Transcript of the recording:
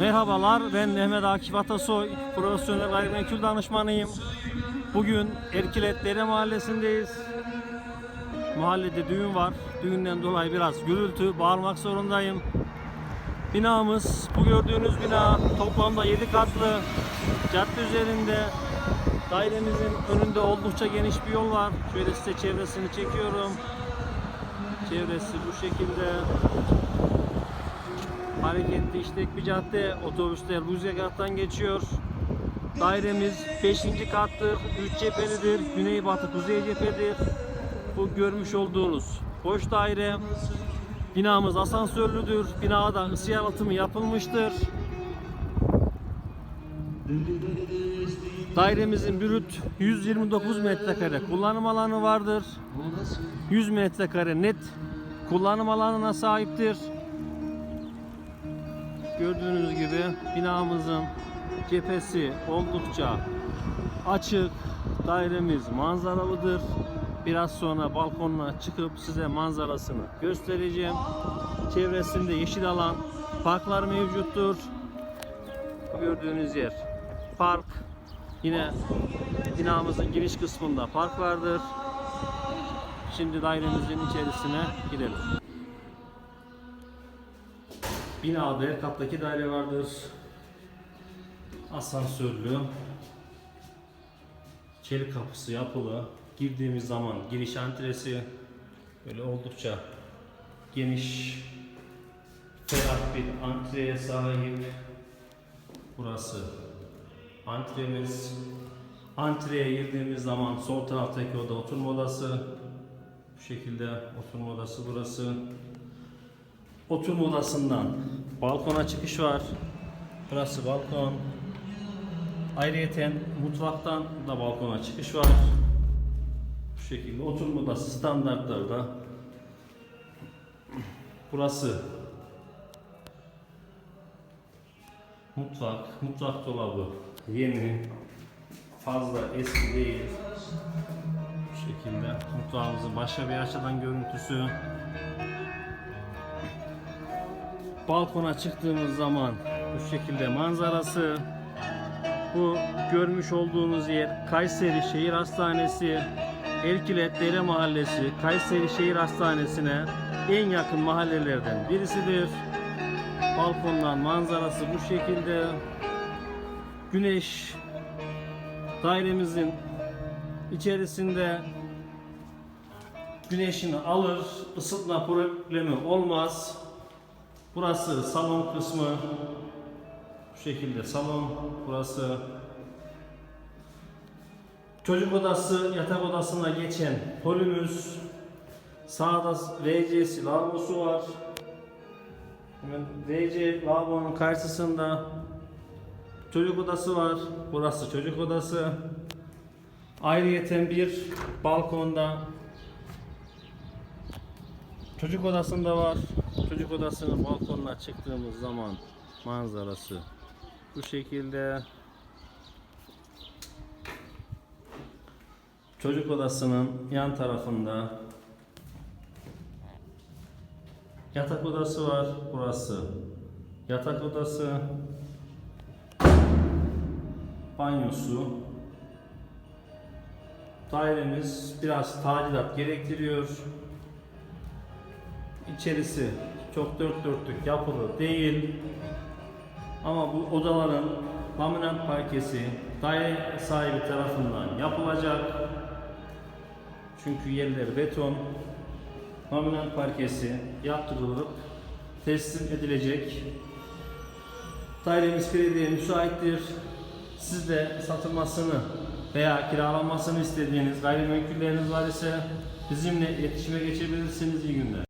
Merhabalar, ben Mehmet Akif Atasoy, profesyonel gayrimenkul danışmanıyım. Bugün Erkilet Mahallesi'ndeyiz. Mahallede düğün var. Düğünden dolayı biraz gürültü, bağırmak zorundayım. Binamız, bu gördüğünüz bina toplamda 7 katlı. Cadde üzerinde dairemizin önünde oldukça geniş bir yol var. Şöyle size çevresini çekiyorum. Çevresi bu şekilde. Hareketli işlek bir cadde. Otobüsler bu zegattan geçiyor. Dairemiz 5. kattır. 3 cephelidir. Güneybatı kuzey cephedir. Bu görmüş olduğunuz boş daire. Binamız asansörlüdür. Binada ısı yalıtımı yapılmıştır. Dairemizin brüt 129 metrekare kullanım alanı vardır. 100 metrekare net kullanım alanına sahiptir. Gördüğünüz gibi binamızın cephesi oldukça açık. Dairemiz manzaralıdır. Biraz sonra balkonuna çıkıp size manzarasını göstereceğim. Çevresinde yeşil alan, parklar mevcuttur. Gördüğünüz yer park. Yine binamızın giriş kısmında park vardır. Şimdi dairemizin içerisine girelim. Binada her kattaki daire vardır. Asansörlü. Çelik kapısı yapılı. Girdiğimiz zaman giriş antresi böyle oldukça geniş ferah bir antreye sahip. Burası antremiz. Antreye girdiğimiz zaman sol taraftaki oda oturma odası. Bu şekilde oturma odası burası. Oturma odasından balkona çıkış var. Burası balkon. Ayrıyeten mutfaktan da balkona çıkış var. Bu şekilde oturma odası standartlarda. Burası mutfak, mutfak dolabı yeni, fazla eski değil. Bu şekilde mutfağımızın başka bir açıdan görüntüsü. Balkona çıktığımız zaman bu şekilde manzarası bu görmüş olduğunuz yer Kayseri Şehir Hastanesi Erkilet Dere Mahallesi Kayseri Şehir Hastanesi'ne en yakın mahallelerden birisidir. Balkondan manzarası bu şekilde. Güneş dairemizin içerisinde güneşini alır, ısıtma problemi olmaz. Burası salon kısmı. Bu şekilde salon. Burası çocuk odası, yatak odasına geçen holümüz. Sağda WC'si, lavabosu var. Hemen WC lavabonun karşısında çocuk odası var. Burası çocuk odası. Ayrıyeten bir balkonda Çocuk odasında var. Çocuk odasının balkonuna çıktığımız zaman manzarası bu şekilde. Çocuk odasının yan tarafında yatak odası var. Burası yatak odası. Banyosu. Dairemiz biraz tadilat gerektiriyor. İçerisi çok dört dörtlük yapılı değil. Ama bu odaların laminat parkesi daire sahibi tarafından yapılacak. Çünkü yerler beton. Laminat parkesi yaptırılıp teslim edilecek. Dairemiz krediye müsaittir. Siz de satılmasını veya kiralanmasını istediğiniz gayrimenkulleriniz var ise bizimle iletişime geçebilirsiniz. İyi günler.